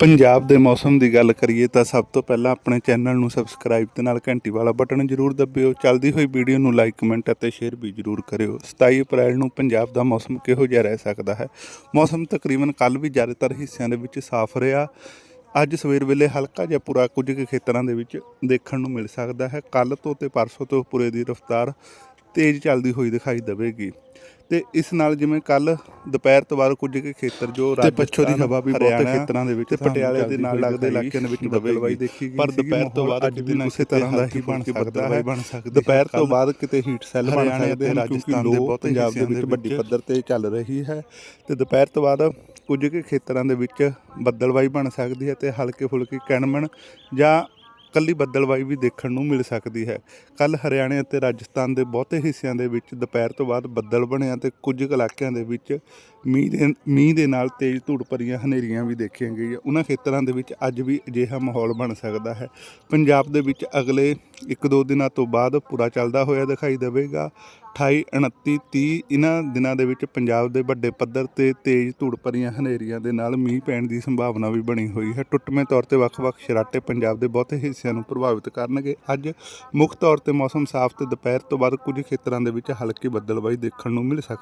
ਪੰਜਾਬ ਦੇ ਮੌਸਮ ਦੀ ਗੱਲ ਕਰੀਏ ਤਾਂ ਸਭ ਤੋਂ ਪਹਿਲਾਂ ਆਪਣੇ ਚੈਨਲ ਨੂੰ ਸਬਸਕ੍ਰਾਈਬ ਤੇ ਨਾਲ ਘੰਟੀ ਵਾਲਾ ਬਟਨ ਜ਼ਰੂਰ ਦਬਿਓ। ਚੱਲਦੀ ਹੋਈ ਵੀਡੀਓ ਨੂੰ ਲਾਈਕ, ਕਮੈਂਟ ਅਤੇ ਸ਼ੇਅਰ ਵੀ ਜ਼ਰੂਰ ਕਰਿਓ। 27 ਅਪ੍ਰੈਲ ਨੂੰ ਪੰਜਾਬ ਦਾ ਮੌਸਮ ਕਿਹੋ ਜਿਹਾ ਰਹਿ ਸਕਦਾ ਹੈ? ਮੌਸਮ ਤਕਰੀਬਨ ਕੱਲ ਵੀ ਜ਼ਿਆਦਾਤਰ ਹਿੱਸਿਆਂ ਦੇ ਵਿੱਚ ਸਾਫ਼ ਰਿਹਾ। ਅੱਜ ਸਵੇਰ ਵੇਲੇ ਹਲਕਾ ਜਿਹਾ ਪੂਰਾ ਕੁਝ ਕੁ ਖੇਤਰਾਂ ਦੇ ਵਿੱਚ ਦੇਖਣ ਨੂੰ ਮਿਲ ਸਕਦਾ ਹੈ। ਕੱਲ ਤੋਂ ਤੇ ਪਰਸੋਂ ਤੋਂ ਪੂਰੇ ਦੀ ਰਫ਼ਤਾਰ ਤੇਜ਼ ਚੱਲਦੀ ਹੋਈ ਦਿਖਾਈ ਦੇਵੇਗੀ। ਤੇ ਇਸ ਨਾਲ ਜਿਵੇਂ ਕੱਲ ਦੁਪਹਿਰ ਤੋਂ ਬਾਅਦ ਕੁਝ ਕੁ ਖੇਤਰ ਜੋ ਤੇ ਪੱਛੋ ਦੀ ਹਵਾ ਵੀ ਬਹੁਤੇ ਖੇਤਰਾਂ ਦੇ ਵਿੱਚ ਤੇ ਪਟਿਆਲੇ ਦੇ ਨਾਲ ਲੱਗਦੇ ਇਲਾਕਿਆਂ ਦੇ ਵਿੱਚ ਬੱਦਲਬਾਈ ਦੇਖੀ ਗਈ ਪਰ ਦੁਪਹਿਰ ਤੋਂ ਬਾਅਦ ਅੱਜ ਵੀ ਉਸੇ ਤਰ੍ਹਾਂ ਦਾ ਹੀ ਬਣ ਸਕਦਾ ਹੈ। ਬਣ ਸਕਦੀ ਦੁਪਹਿਰ ਤੋਂ ਬਾਅਦ ਕਿਤੇ ਹੀਟ ਸੈੱਲ ਬਣ ਸਕਦੇ ਰਾਜਸਥਾਨ ਦੇ ਬਹੁਤੇ ਪੰਜਾਬ ਦੇ ਵਿੱਚ ਵੱਡੀ ਪੱਧਰ ਤੇ ਚੱਲ ਰਹੀ ਹੈ ਤੇ ਦੁਪਹਿਰ ਤੋਂ ਬਾਅਦ ਕੁਝ ਕੁ ਖੇਤਰਾਂ ਦੇ ਵਿੱਚ ਬੱਦਲਬਾਈ ਬਣ ਸਕਦੀ ਹੈ ਤੇ ਹਲਕੇ ਫੁਲਕੇ ਕਣਮਣ ਜਾਂ ਕੱਲੀ ਬੱਦਲਵਾਈ ਵੀ ਦੇਖਣ ਨੂੰ ਮਿਲ ਸਕਦੀ ਹੈ। ਕੱਲ ਹਰਿਆਣੇ ਅਤੇ ਰਾਜਸਥਾਨ ਦੇ ਬਹੁਤੇ ਹਿੱਸਿਆਂ ਦੇ ਵਿੱਚ ਦੁਪਹਿਰ ਤੋਂ ਬਾਅਦ ਬੱਦਲ ਬਣਿਆ ਤੇ ਕੁਝ ਇਲਾਕਿਆਂ ਦੇ ਵਿੱਚ ਮੀਂਹ ਦੇ ਮੀਂਹ ਦੇ ਨਾਲ ਤੇਜ਼ ਧੂੜ ਭਰੀਆਂ ਹਨੇਰੀਆਂ ਵੀ ਦੇਖੀਆਂ ਗਈਆਂ। ਉਹਨਾਂ ਖੇਤਰਾਂ ਦੇ ਵਿੱਚ ਅੱਜ ਵੀ ਅਜਿਹਾ ਮਾਹੌਲ ਬਣ ਸਕਦਾ ਹੈ। ਪੰਜਾਬ ਦੇ ਵਿੱਚ ਅਗਲੇ 1-2 ਦਿਨਾਂ ਤੋਂ ਬਾਅਦ ਪੂਰਾ ਚੱਲਦਾ ਹੋਇਆ ਦਿਖਾਈ ਦੇਵੇਗਾ। 28 29 30 ਇਹਨਾਂ ਦਿਨਾਂ ਦੇ ਵਿੱਚ ਪੰਜਾਬ ਦੇ ਵੱਡੇ ਪੱਧਰ ਤੇ ਤੇਜ਼ ਧੂੜ ਭਰੀਆਂ ਹਨੇਰੀਆਂ ਦੇ ਨਾਲ ਮੀਂਹ ਪੈਣ ਦੀ ਸੰਭਾਵਨਾ ਵੀ ਬਣੀ ਹੋਈ ਹੈ। ਟੁੱਟਵੇਂ ਤੌਰ ਤੇ ਵੱਖ-ਵੱਖ ਸ਼ਰਾਟੇ ਪੰਜਾਬ ਦੇ ਬਹੁਤੇ ਹਿੱਸਿਆਂ ਨੂੰ ਪ੍ਰਭਾਵਿਤ ਕਰਨਗੇ। ਅੱਜ ਮੁੱਖ ਤੌਰ ਤੇ ਮੌਸਮ ਸਾਫ਼ ਤੇ ਦੁਪਹਿਰ ਤੋਂ ਬਾਅਦ ਕੁਝ ਖੇਤਰਾਂ ਦੇ ਵਿੱਚ ਹਲਕੀ ਬੱਦਲਬਾਈ ਦੇਖਣ ਨੂੰ ਮਿਲ ਸਕਦੀ